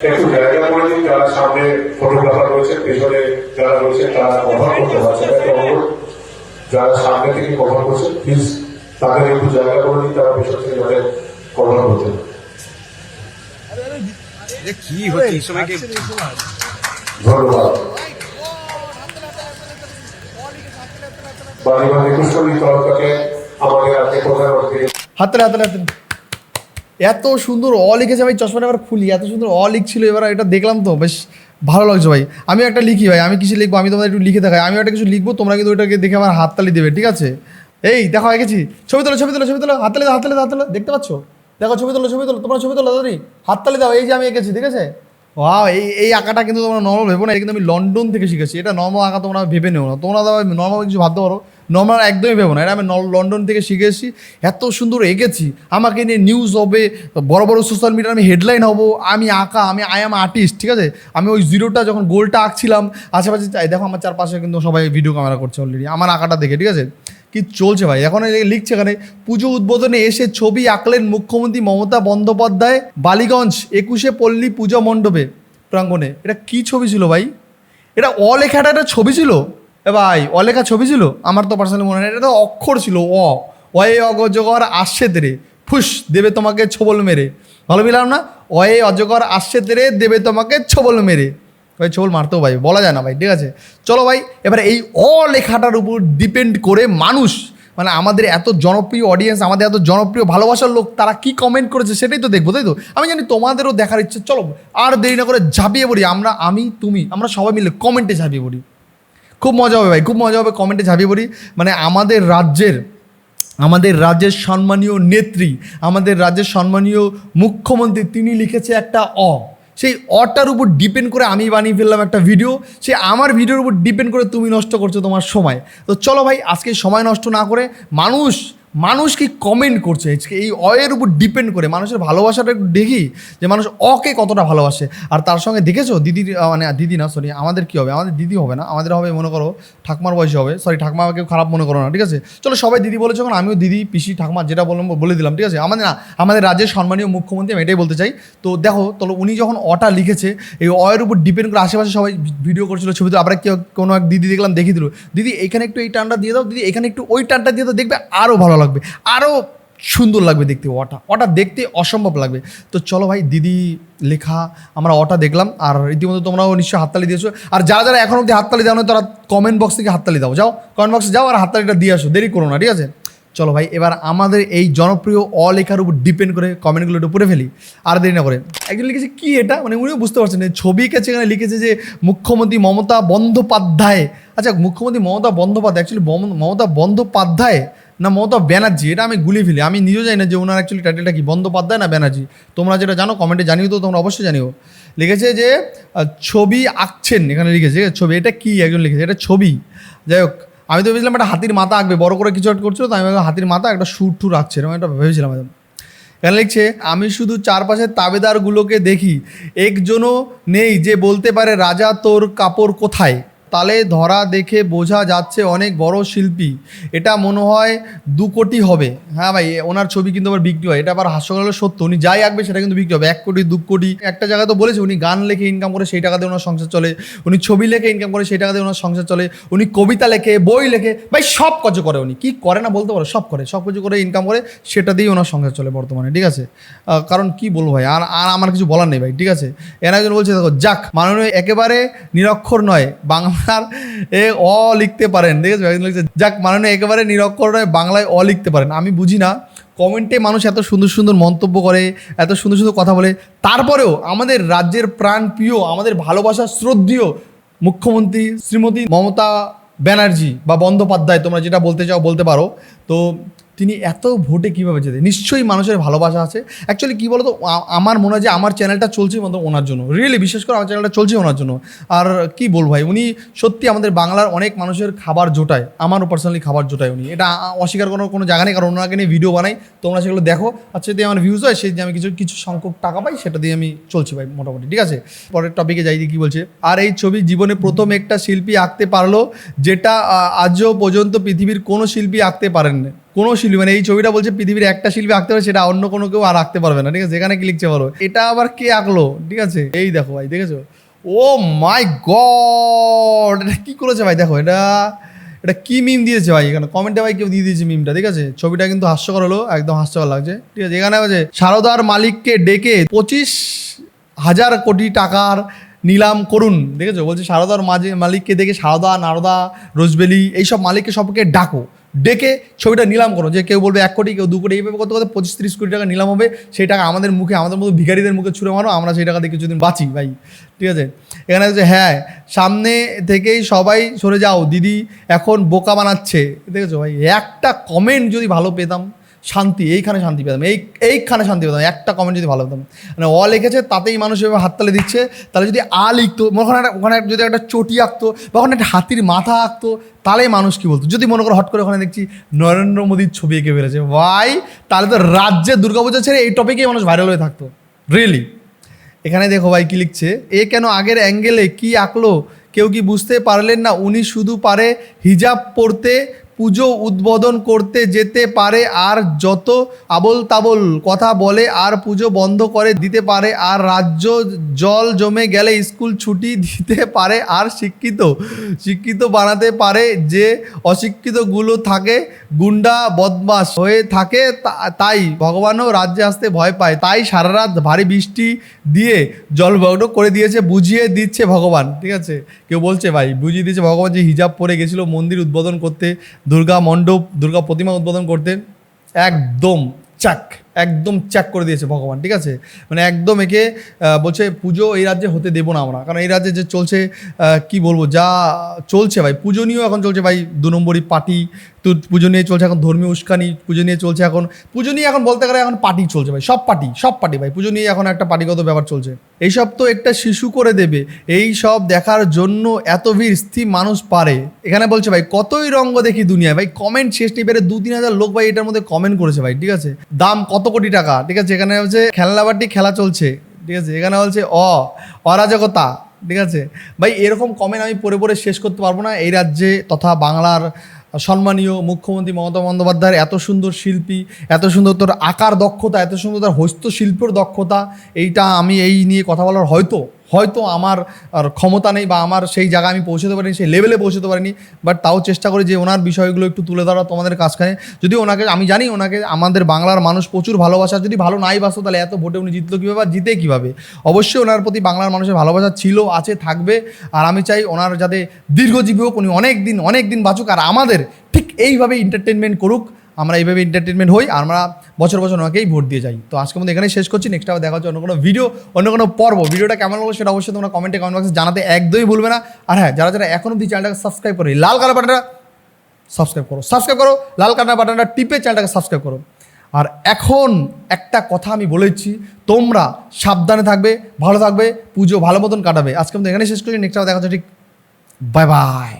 একটু জায়গা করে দিন যারা সামনে ফটোগ্রাফার রয়েছেন পেছনে যারা রয়েছেন তারা কভার করতে পারছেন। একটা অনুরোধ যারা সামনে থেকে কভার করছেন প্লিজ তাদের একটু জায়গা করে দিন তারা পেছন থেকে যাতে কভার করতে পারে। এ কি হচ্ছে এই সময় কি ধন্যবাদ। বাড়ি বাড়ি কুশলী তরফকে আমাদের আজকে প্রধানমন্ত্রী হাততালি হাততালি এত সুন্দর অ লিখেছে ভাই, চশমাটা এবার খুলি, এত সুন্দর অ লিখছিল, এবার এটা দেখলাম তো, বেশ ভালো লাগছে ভাই। আমি একটা লিখি ভাই, আমি কিছু লিখব, আমি তোমাদের একটু লিখে দেখাই, আমি একটা কিছু লিখব, তোমরা কিন্তু ওইটাকে দেখে আমার হাততালি দেবে, ঠিক আছে? এই, দেখো হয়ে গেছি ছবি তোলো ছবি তোলো ছবি তোলো, হাততালি দাও হাততালি দাও, হাততালি। দেখতে পাচ্ছ? দেখো, ছবি তোলো ছবি তোলো, তোমরা ছবি তোলো দাদি হাততালি দাও, এই যে আমি এঁকেছি, ঠিক আছে? ওয়াও এই এই আঁকাটা কিন্তু তোমরা নর্মাল ভেবো না, এটা কিন্তু আমি লন্ডন থেকে শিখেছি, এটা নর্মাল আঁকা তোমরা ভেবে নেও না, তোমরা নর্মাল কিছু ভাবতে পারো। নর্মাল একদমই ভেবো না। এটা আমি লন্ডন থেকে শিখেছি এত সুন্দর এঁকেছি। আমাকে নিয়ে নিউজ হবে, বড় বড় সোশ্যাল মিডিয়ার আমি হেডলাইন হব, আমি আঁকা, আমি আই এম আর্টিস্ট ঠিক আছে? আমি ওই জিরোটা যখন গোলটা আঁকছিলাম, আশেপাশে চাই, দেখো আমার চারপাশে কিন্তু সবাই ভিডিও ক্যামেরা করছে অলরেডি আমার আঁকাটা দেখে, ঠিক আছে? কি চলছে ভাই? এখন লিখছে এখানে, পুজো উদ্বোধনে এসে ছবি আঁকলেন মুখ্যমন্ত্রী মমতা বন্দ্যোপাধ্যায়, বালিগঞ্জ, একুশে পল্লী পূজা মণ্ডপে, প্রাঙ্গণে। এটা কি ছবি ছিল ভাই? এটা অলেখাটা একটা ছবি ছিল? এ ভাই অলেখা ছবি ছিল? আমার তো পার্সোনালি মনে হয় এটা তো অক্ষর ছিল, অ। অয়ে অগজগর আসছে তেরে, ফুস, দেবে তোমাকে ছবল মেরে। ভালো পেলাম না? অয়ে অজগর আসছে তেরে, দেবে তোমাকে ছবল মেরে। ভাই, ছবল মারতেও ভাই, বলা যায় না ভাই, ঠিক আছে? চলো ভাই, এবারে এই অলেখাটার উপর ডিপেন্ড করে মানুষ মানে আমাদের এত জনপ্রিয় অডিয়েন্স আমাদের এত জনপ্রিয় ভালোবাসার লোক, তারা কি কমেন্ট করেছে সেটাই তো দেখব, তাই তো? আমি জানি তোমাদেরও দেখার ইচ্ছে, চলো, আর দেরি না করে ঝাঁপিয়ে পড়ি, আমরা, আমি, তুমি, আমরা সবাই মিলে কমেন্টে ঝাঁপিয়ে পড়ি। খুব মজা হবে ভাই, খুব মজা হবে কমেন্টে ঝাঁপিয়ে পড়ি। মানে আমাদের রাজ্যের আমাদের রাজ্যের সম্মানীয় নেত্রী, আমাদের রাজ্যের সম্মানীয় মুখ্যমন্ত্রী, তিনি লিখেছে একটা অ। সেই অটার উপর ডিপেন্ড করে আমি বানিয়ে ফেললাম একটা ভিডিও সে আমার ভিডিওর উপর ডিপেন্ড করে তুমি নষ্ট করছ তোমার সময়। তো চলো ভাই, আজকে সময় নষ্ট না করে মানুষ মানুষ কি কমেন্ট করছে? এই অয়ের উপর ডিপেন্ড করে। মানুষের ভালোবাসাটা একটু দেখি যে মানুষ অকে কতটা ভালোবাসে। আর তার সঙ্গে দেখেছ? দিদি মানে দিদি না সরি আমাদের কি হবে? আমাদের দিদি হবে না? আমাদের হবে, মনে করো, ঠাকমার বয়সে হবে। সরি ঠাকমাকে খারাপ মনে করো না, ঠিক আছে? চলো, সবাই দিদি বলেছে যখন আমিও দিদি, পিসি, ঠাকমা, যেটা বললাম, বলে দিলাম, ঠিক আছে? আমাদের না, আমাদের রাজ্যের সম্মানীয় মুখ্যমন্ত্রী, আমি এটাই বলতে চাই। তো দেখো, তাহলে উনি যখন অটা লিখেছে, এই অয়ের উপর ডিপেন্ড করে আশেপাশে সবাই ভিডিও করছিল, ছবি তো আবার কেউ কোনো এক দিদি দেখলাম, দেখিয়ে দিল। দিদি, এখানে একটু এই টানটা দিয়ে দাও, দিদি, এখানে একটু ওই টানটা দিয়ে দাও, দেখবে আরও ভালো লাগবে। আরও সুন্দর লাগবে দেখতে অটা অটা দেখতে অসম্ভব লাগবে। তো চলো ভাই, দিদি, লেখা, আমরা অটা দেখলাম। আর ইতিমধ্যে তোমরাও নিশ্চয়ই হাততালি দিয়েছ। আর যারা যারা এখন অব্দি হাততালি দাও না তারা কমেন্ট বক্স থেকে হাততালি দাও। যাও কমেন্ট বক্সে যাও আর হাততালিটা দিয়ে আসো। দেরি করো না, ঠিক আছে? চলো ভাই, এবার আমাদের এই জনপ্রিয় অলেখার উপর ডিপেন্ড করে কমেন্টগুলো একটু পড়ে ফেলি। আর দেরি না করে। একজন লিখেছে, কি এটা? মানে উনিও বুঝতে পারছেন ছবি কাছে এখানে লিখেছে যে, মুখ্যমন্ত্রী মমতা বন্দ্যোপাধ্যায়। আচ্ছা মুখ্যমন্ত্রী মমতা বন্দ্যোপাধ্যায় অ্যাকচুয়ালি মমতা বন্দ্যোপাধ্যায় না, মমতা ব্যানার্জি, এটা আমি গুলি ফেলি। আমি নিজেও জানি না যে ওনার অ্যাকচুয়ালি টাইটেলটা কি বন্দ্যোপাধ্যায় না ব্যানার্জি? তোমরা যেটা জানো কমেন্টে জানিও তো, তোমরা অবশ্যই জানিও। লিখেছে যে ছবি আঁকছেন, এখানে লিখেছে ছবি, এটা কি একজন লিখেছে, এটা ছবি। যাই হোক, আমি তো ভেবেছিলাম একটা হাতির মাথা আঁকবে, বড় করে কিছু একটা করছিল তো আমি হাতির মাথা একটা সুর টুর আঁকছে, এরকম একটা ভেবেছিলাম। এখানে লিখছে, আমি শুধু চারপাশের তাবেদারগুলোকে দেখি, একজনও নেই যে বলতে পারে, রাজা, তোর কাপড় কোথায় তালে ধরা দেখে বোঝা যাচ্ছে অনেক বড় শিল্পী। এটা মনে হয় দু কোটি হবে। হ্যাঁ ভাই, ওনার ছবি কিন্তু আবার বিক্রি হয়। এটা আবার হাস্যকর সত্য। উনি যাই আঁকবে সেটা কিন্তু বিক্রি হবে। এক কোটি, দু কোটি। একটা জায়গায় তো বলেছে, উনি গান লেখে ইনকাম করে সেই টাকা দিয়ে ওনার সংসার চলে। উনি ছবি লেখে ইনকাম করে সেই টাকা দিয়ে ওনার সংসার চলে। উনি কবিতা লেখে, বই লেখে। ভাই, সব কিছু করে উনি। কি করে না বলতে পারো, সব করে। সব কিছু করে ইনকাম করে, সেটা দিয়েই ওনার সংসার চলে বর্তমানে, ঠিক আছে? কারণ কি বলব ভাই, আর আর আমার কিছু বলার নেই ভাই, ঠিক আছে? এর একজন বলছে, দেখো, যাক, মাননীয় একেবারে নিরক্ষর নয় বাংলার এ অ লিখতে পারেন। ঠিক আছে? একজন লিখছে, যাক, মাননীয় একেবারে নিরক্ষর বাংলায় অ লিখতে পারেন। আমি বুঝি না। কমেন্টে মানুষ এত সুন্দর সুন্দর মন্তব্য করে, এত সুন্দর সুন্দর কথা বলে। তারপরেও আমাদের রাজ্যের প্রাণ প্রিয়, আমাদের ভালোবাসার শ্রদ্ধেয় মুখ্যমন্ত্রী শ্রীমতী মমতা ব্যানার্জি বা বন্দ্যোপাধ্যায়, তোমরা যেটা বলতে চাও বলতে পারো। তো তিনি এত ভোটে কীভাবে যেতে নিশ্চয়ই মানুষের ভালোবাসা আছে। অ্যাকচুয়ালি কী বলতো আমার মনে হয় যে আমার চ্যানেলটা চলছে মতো ওনার জন্য। রিয়েলি বিশেষ করে আমার চ্যানেলটা চলছে ওনার জন্য। আর কি বলব ভাই, উনি সত্যি আমাদের বাংলার অনেক মানুষের খাবার জোটায়। আমারও পার্সোনালি খাবার জোটায় উনি। এটা অস্বীকার করার কোনো জায়গা নেই, কারণ ওনাকে নিয়ে ভিডিও বানাই। তোমরা সেগুলো দেখো। সেটা দিয়ে আমার ভিউজ হয়, সেই দিয়ে আমি কিছু কিছু সংখ্যক টাকা পাই, সেটা দিয়ে আমি চলছি ভাই, মোটামুটি। ঠিক আছে? পরের টপিকে যাই কী বলছে। আর এই ছবি জীবনে প্রথম একটা শিল্পী আঁকতে পারল, যেটা আজও পর্যন্ত পৃথিবীর কোনো শিল্পী আঁকতে পারেন না কোনো শিল্পী মানে এই ছবিটা বলছে পৃথিবীর একটা শিল্পী আঁকতে পারে, সেটা অন্য কোনো কেউ আর আঁকতে পারবে না, ঠিক আছে? এখানে কি লিখছে বলো। এটা আবার কে আঁকলো, ঠিক আছে? এই দেখো ভাই, দেখেছ? ও মাই গড এটা কি করেছে ভাই? দেখো, এটা এটা কি মিম দিয়েছে ভাই? এখানে কমেন্টে ভাই কেউ দিয়ে দিয়েছে মিমটা ঠিক আছে? ছবিটা কিন্তু হাস্যকর হলো, একদম হাস্যকর লাগছে, ঠিক আছে? এখানে আছে, সারদার মালিককে ডেকে পঁচিশ হাজার কোটি টাকার নিলাম, করুন। দেখেছ? বলছে সারদার মাঝে মালিককে দেখে সারদা নারদা, রোজবেলি, এইসব মালিককে সবকে ডাকো। ডেকে ছবিটা নিলাম করো। যে কেউ বলবে এক কোটি, কেউ দু কোটি, এইভাবে কত কত, পঁচিশ তিরিশ কোটি টাকা নিলাম হবে, সেই টাকা আমাদের মুখে, আমাদের মতো ভিখারিদের মুখে ছুঁড়ে মারো, আমরা সেই টাকা দিয়ে কিছুদিন বাঁচি ভাই। ঠিক আছে? এখানে হচ্ছে হ্যাঁ সামনে থেকেই সবাই সরে যাও, দিদি এখন বোকা বানাচ্ছে। দেখেছ ভাই? একটা কমেন্ট যদি ভালো পেতাম শান্তি, এইখানে শান্তি পেতাম, এই, এইখানে শান্তি পেতাম, একটা কমেন্ট যদি ভালো পেতাম মানে অ লিখেছে, তাতেই মানুষ এভাবে হাততালি দিচ্ছে, তাহলে যদি আ লিখতো ওখানে একটা, ওখানে যদি একটা চটি আঁকতো, বা ওখানে একটা হাতির মাথা আঁকতো, তাহলেই মানুষ কি বলতো? যদি মনে করো হট করে ওখানে দেখছি, নরেন্দ্র মোদীর ছবি এঁকে বেড়েছে ভাই, তাহলে তো রাজ্যে দুর্গাপূজা ছেড়ে এই টপিকেই মানুষ ভাইরাল হয়ে থাকতো রিয়েলি এখানে দেখো ভাই কি লিখছে, এ কেন আগের অ্যাঙ্গেলে কি আঁকলো? কেউ কি বুঝতে পারলেন না, উনি শুধু পারে হিজাব পরতে পুজো উদ্বোধন করতে যেতে পারে আর যত আবল তাবল কথা বলে আর পুজো বন্ধ করে দিতে পারে আর রাজ্য জল জমে গেলে স্কুল ছুটি দিতে পারে আর শিক্ষিত শিক্ষিত বানাতে পারে যে অশিক্ষিতগুলো থাকে গুন্ডা বদমাস হয়ে থাকে তাই ভগবানও রাজ্যে আসতে ভয় পায়। তাই সারা রাত ভারী বৃষ্টি দিয়ে জলমগ্ন করে দিয়েছে, বুঝিয়ে দিচ্ছে ভগবান। ঠিক আছে? কেউ বলছে, ভাই, বুঝিয়ে দিচ্ছে ভগবান যে হিজাব পরে গেছিল মন্দির উদ্বোধন করতে। দুর্গা মণ্ডপ, দুর্গা প্রতিমা উদ্বোধন করতে একদম চাক একদম চাক করে দিয়েছে ভগবান, ঠিক আছে? মানে একদম একে বলছে পুজো এই রাজ্যে হতে দেবো না আমরা, কারণ এই রাজ্যে যে চলছে কি বলব, যা চলছে ভাই পুজো নিয়েও এখন চলছে ভাই, দু নম্বরই পার্টি তো পুজো নিয়ে চলছে এখন ধর্মীয় উস্কানি, পুজো নিয়ে চলছে এখন, পুজো নিয়ে এখন বলতে গেলে এখন পার্টি চলছে ভাই, সব পার্টি সব পার্টি ভাই, পুজো নিয়ে এখন একটা পার্টিগত ব্যাপার চলছে। এইসব তো একটা শিশু করে দেবে এই সব দেখার জন্য এত ভিড়, স্থির মানুষ পারে। এখানে বলছে ভাই, কতই রঙ্গ দেখি দুনিয়ায় ভাই কমেন্ট শেষ নেই বেড়ে দু তিন হাজার লোক ভাই এটার মধ্যে কমেন্ট করেছে ভাই, ঠিক আছে? দাম কত কোটি টাকা, ঠিক আছে? এখানে হচ্ছে খেলনাবাটি খেলা চলছে, ঠিক আছে? এখানে বলছে অ, অরাজকতা, ঠিক আছে? ভাই, এরকম কমেন্ট আমি পড়ে পড়ে শেষ করতে পারব না। এই রাজ্যে তথা বাংলার সম্মানীয় মুখ্যমন্ত্রী মমতা বন্দ্যোপাধ্যায়ের এত সুন্দর শিল্পী, এত সুন্দর তোর আকার দক্ষতা, এত সুন্দর তার হস্তশিল্পের দক্ষতা, এইটা আমি এই নিয়ে কথা বলার হয়তো হয়তো আমার ক্ষমতা নেই বা আমার সেই জায়গায় আমি পৌঁছতে পারিনি, সেই লেভেলে পৌঁছতে পারিনি বাট তাও চেষ্টা করি যে ওনার বিষয়গুলো একটু তুলে ধরা তোমাদের কাছখানে। যদি ওনাকে, আমি জানি ওনাকে, আমাদের বাংলার মানুষ প্রচুর ভালোবাসা, যদি ভালো নাই বাসতো তাহলে এত ভোটে উনি জিতলো কীভাবে আর জিতে কীভাবে? অবশ্যই ওনার প্রতি বাংলার মানুষের ভালোবাসা ছিল, আছে, থাকবে, আর আমি চাই ওনার যাতে দীর্ঘজীবী হোক, উনি অনেক দিন অনেক দিন বাঁচুক, আর আমাদের ঠিক এইভাবে এন্টারটেনমেন্ট করুক। আমরা এইভাবে এন্টারটেনমেন্ট হই আর আমরা বছর বছর ওনাকেই ভোট দিয়ে যাই। তো আজকে মধ্যে এখানেই শেষ করছি। নেক্সট আবার দেখা হচ্ছে অন্য কোনো ভিডিও অন্য কোনো পর্ব। ভিডিওটা কেমন লাগল সেটা অবশ্যই তোমরা কমেন্টে কমেন্ট বক্সে জানাতে একদমই ভুলবে না। আর হ্যাঁ যারা যারা এখন অব্দি চ্যানেলটাকে সাবস্ক্রাইব করি লাল কালার বাটনটা সাবস্ক্রাইব করো। সাবস্ক্রাইব করো, লাল কালার বাটনটা টিপে চ্যানেলটাকে সাবস্ক্রাইব করো। আর এখন একটা কথা আমি বলেছি তোমরা সাবধানে থাকবে, ভালো থাকবে, পুজো ভালো মতন কাটাবে। আজকে আমাদের এখানে শেষ করছি। নেক্সট দেখা হচ্ছে ঠিক বাই বাই